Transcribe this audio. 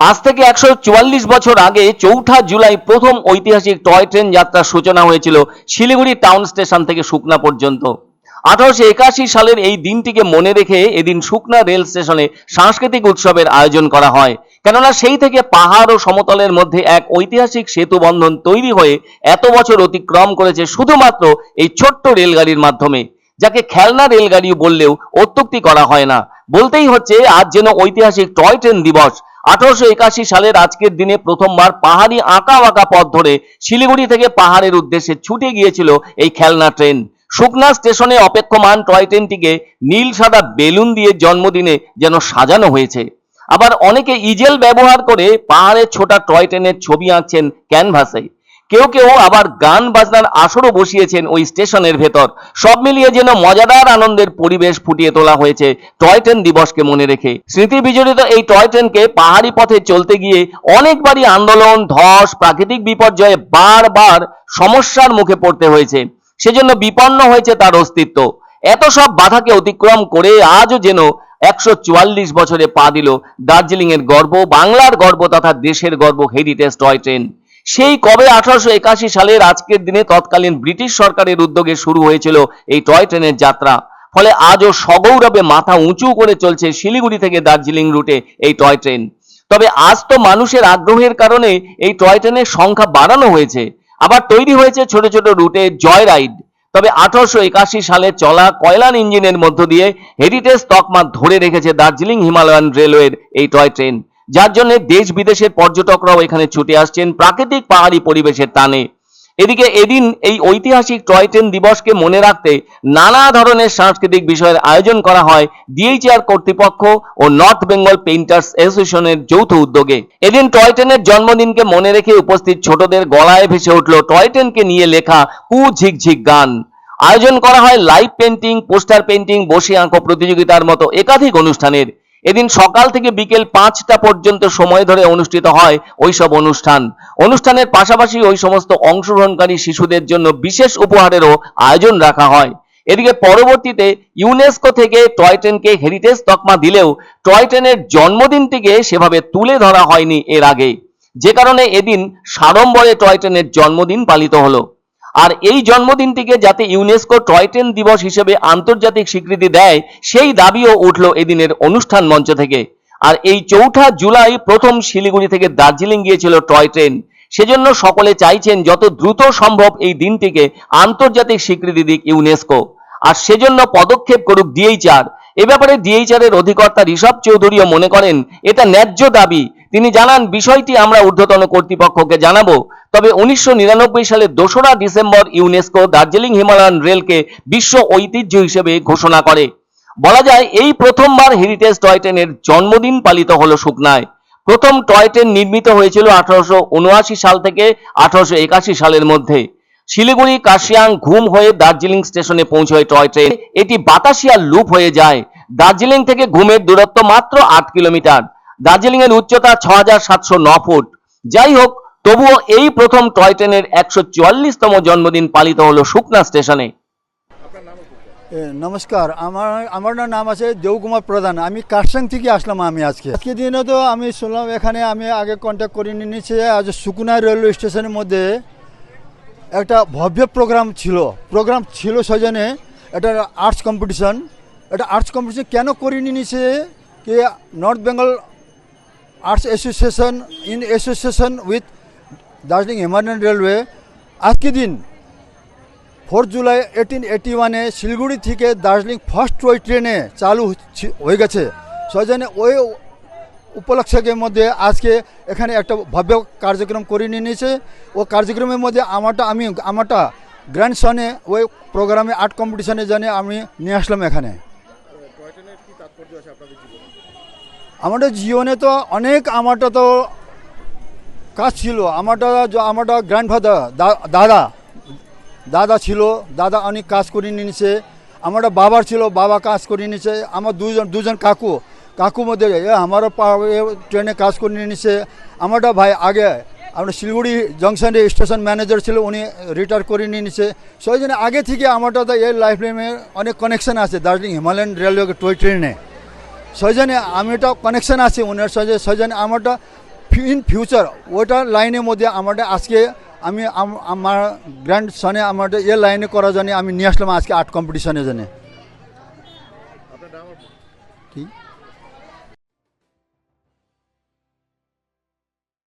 আজ থেকে একশো চুয়াল্লিশ বছর আগে চৌঠা জুলাই প্রথম ঐতিহাসিক টয় ট্রেন যাত্রার সূচনা হয়েছিল শিলিগুড়ি টাউন স্টেশন থেকে সুকনা পর্যন্ত। আঠারোশো একাশি সালের এই দিনটিকে মনে রেখে এদিন সুকনা রেল স্টেশনে সাংস্কৃতিক উৎসবের আয়োজন করা হয়। কেননা সেই থেকে পাহাড় ও সমতলের মধ্যে এক ঐতিহাসিক সেতু বন্ধন তৈরি হয়ে এত বছর অতিক্রম করেছে শুধুমাত্র এই ছোট্ট রেলগাড়ির মাধ্যমে, যাকে খেলনা রেলগাড়ি বললেও অত্যুক্তি করা হয় না। বলতেই হচ্ছে, আজ যেন ঐতিহাসিক টয় ট্রেন দিবস আঠারোশো একাশি সালের আজকের দিনে প্রথমবার পাহাড়ি আঁকা বাঁকা পথ ধরে শিলিগুড়ি থেকে পাহাড়ের উদ্দেশ্যে ছুটে গিয়েছিল এই খেলনা ট্রেন। শুকনা স্টেশনে অপেক্ষমান টয় ট্রেনটিকে নীল সাদা বেলুন দিয়ে জন্মদিনে যেন সাজানো হয়েছে। আবার অনেকে ইজেল ব্যবহার করে পাহাড়ের ছোটা টয় ট্রেনের ছবি আঁকছেন ক্যানভাসে। কেউ কেউ আবার গান বাজনার আসরও বসিয়েছেন ওই স্টেশনের ভেতর। সব মিলিয়ে যেন মজাদার আনন্দের পরিবেশ ফুটিয়ে তোলা হয়েছে টয় ট্রেন দিবসকে মনে রেখে। স্মৃতি বিজড়িত এই টয় ট্রেনকে পাহাড়ি পথে চলতে গিয়ে অনেকবারই আন্দোলন, ধস, প্রাকৃতিক বিপর্যয়ে বারবার সমস্যার মুখে পড়তে হয়েছে। সেজন্য বিপন্ন হয়েছে তার অস্তিত্ব। এত সব বাধাকে অতিক্রম করে আজও যেন একশো চুয়াল্লিশ বছরে পা দিল দার্জিলিং এর গর্ব, বাংলার গর্ব তথা দেশের গর্ব হেরিটেজ টয় ট্রেন। সেই কবে আঠারোশো একাশি সালের আজকের দিনে তৎকালীন ব্রিটিশ সরকারের উদ্যোগে শুরু হয়েছিল এই টয় ট্রেনের যাত্রা। ফলে আজও সগৌরবে মাথা উঁচু করে চলছে শিলিগুড়ি থেকে দার্জিলিং রুটে এই টয় ট্রেন। তবে আজ তো মানুষের আগ্রহের কারণে এই টয় ট্রেনের সংখ্যা বাড়ানো হয়েছে। আবার তৈরি হয়েছে ছোট ছোট রুটে জয় রাইড তবে আঠারোশো একাশি সালে চলা কয়লান ইঞ্জিনের মধ্য দিয়ে হেরিটেজ তকমা ধরে রেখেছে দার্জিলিং হিমালয়ান রেলওয়ের এই টয় ট্রেন। যার জন্য দেশ বিদেশের পর্যটকরাও এখানে ছুটে আসছেন প্রাকৃতিক পাহাড়ি পরিবেশের টানে। এদিকে এদিন এই ঐতিহাসিক টয় ট্রেন দিবসকে মনে রাখতে নানা ধরনের সাংস্কৃতিক বিষয়ের আয়োজন করা হয় ডিএইচআর কর্তৃপক্ষ ও নর্থ বেঙ্গল পেইন্টার্স অ্যাসোসিয়েশনের যৌথ উদ্যোগে। এদিন টয় ট্রেনের জন্মদিনকে মনে রেখে উপস্থিত ছোটদের গলায় ভেসে উঠল টয় ট্রেনকে নিয়ে লেখা কু ঝিকঝিক গান। আয়োজন করা হয় লাইভ পেন্টিং পোস্টার পেন্টিং বসে আঁকো প্রতিযোগিতার মতো একাধিক অনুষ্ঠানের। এদিন সকাল থেকে বিকেল পাঁচটা পর্যন্ত সময় ধরে অনুষ্ঠিত হয় ওইসব অনুষ্ঠান। অনুষ্ঠানের পাশাপাশি ওই সমস্ত অংশগ্রহণকারী শিশুদের জন্য বিশেষ উপহারেরও আয়োজন রাখা হয়। এদিকে পরবর্তীতে ইউনেস্কো থেকে টয় ট্রেনকে হেরিটেজ তকমা দিলেও টয় ট্রেনের জন্মদিনটিকে সেভাবে তুলে ধরা হয়নি এর আগে। যে কারণে এদিন সাড়ম্বরে টয় ট্রেনের জন্মদিন পালিত হলো। আর এই জন্মদিনটিকে যাতে ইউনেস্কো টয় ট্রেন দিবস হিসেবে আন্তর্জাতিক স্বীকৃতি দেয়, সেই দাবিও উঠল এদিনের অনুষ্ঠান মঞ্চ থেকে। আর এই চৌঠা জুলাই প্রথম শিলিগুড়ি থেকে দার্জিলিং গিয়েছিল টয় ট্রেন। সেজন্য সকলে চাইছেন যত দ্রুত সম্ভব এই দিনটিকে আন্তর্জাতিক স্বীকৃতি দিক ইউনেস্কো। আর সেজন্য পদক্ষেপ করুক ডিএইচআর। এ ব্যাপারে ডিএইচআর এর অধিকর্তা ঋষভ চৌধুরীও মনে করেন, এটা ন্যায্য দাবি। তিনি জানান, বিষয়টি আমরা ঊর্ধ্বতন কর্তৃপক্ষকে জানাব। তবে উনিশশো সালের দোসরা ডিসেম্বর ইউনেস্কো দার্জিলিং হিমালয়ান রেলকে বিশ্ব ঐতিহ্য হিসেবে ঘোষণা করে। বলা যায়, এই প্রথমবার হেরিটেজ টয় ট্রেনের জন্মদিন পালিত হলো সুকনায় প্রথম টয় ট্রেন নির্মিত হয়েছিল আঠারোশো উনআশি সাল থেকে আঠারোশো একাশি সালের মধ্যে। শিলিগুড়ি কাশিয়াং ঘুম হয়ে দার্জিলিং স্টেশনে পৌঁছয় টয় ট্রেন। এটি বাতাসিয়া লুপ হয়ে যায়। দার্জিলিং থেকে ঘুমের দূরত্ব মাত্র আট কিলোমিটার। দার্জিলিং এর উচ্চতা ছ হাজার সাতশো ন ফুট। যাই হোক তবুও এই প্রথম টয় ট্রেনের একশো চুয়াল্লিশতম জন্মদিন পালিত হলো সুকনা স্টেশনে। এ, নমস্কার আমার আমার নাম আছে দেবকুমার প্রধান। আমি কাটসাং থেকে আসলাম আমি আজকে। আজকে দিনে তো আমি শুনলাম এখানে আমি আগে কন্ট্যাক্ট করে নিয়েছি আজ সুকুনা রেলওয়ে স্টেশনের মধ্যে একটা ভব্য প্রোগ্রাম ছিল। প্রোগ্রাম ছিল সজনে এটা আর্টস কম্পিটিশন এটা আর্টস কম্পিটিশন কেন করে নিয়েছে কি north Bengal arts association in association with Darjeeling Himalayan railway আজকে দিন ফোর জুলাই এইটিন এইটি ওয়ানে শিলিগুড়ি থেকে দার্জিলিং ফার্স্ট টয় ট্রেনে চালু হয়ে গেছে। সেজন্য ওই উপলক্ষের মধ্যে আজকে এখানে একটা ভব্য কার্যক্রম করে নিয়ে নিয়েছে। ও কার্যক্রমের মধ্যে আমারটা, আমি, আমারটা গ্র্যান্ড সনে ওই প্রোগ্রামে আর্ট কম্পিটিশনের জন্য আমি নিয়ে আসলাম এখানে। আমাদের জীবনে তো অনেক আমারটা তো কাজ ছিল। আমারটা আমারটা গ্র্যান্ডফাদার দাদা। দাদা ছিল, দাদা অনেক কাজ করে নিয়েছে। আমারটা বাবার ছিল, বাবা কাজ করে নিয়েছে। আমার দুজন দুজন কাকু। কাকু মধ্যে আমারও ট্রেনে কাজ করে নিয়েছে। আমারটা ভাই আগে, আমরা শিলিগুড়ি জংশনে স্টেশন ম্যানেজার ছিল, উনি রিটায়ার করে নিয়েছে। সেই জন্য আগে থেকে আমারটা তো এই লাইফ লাইনে অনেক কানেকশন আছে। দার্জিলিং, হিমালয়ান রেলওয়ে টয় ট্রেনে সেই জন্য আমি এটা কানেকশন আছে ওনার সাথে সেই জন্য আমারটা ইন ফিউচার ওইটা লাইনের মধ্যে আমাদের আজকে আমি আম- আমার গ্র্যান্ড সনে আমাদের এ লাইনে করার জন্য আমি নিয়ে আসলাম আজকে আর্ট কম্পিটিশনের জন্য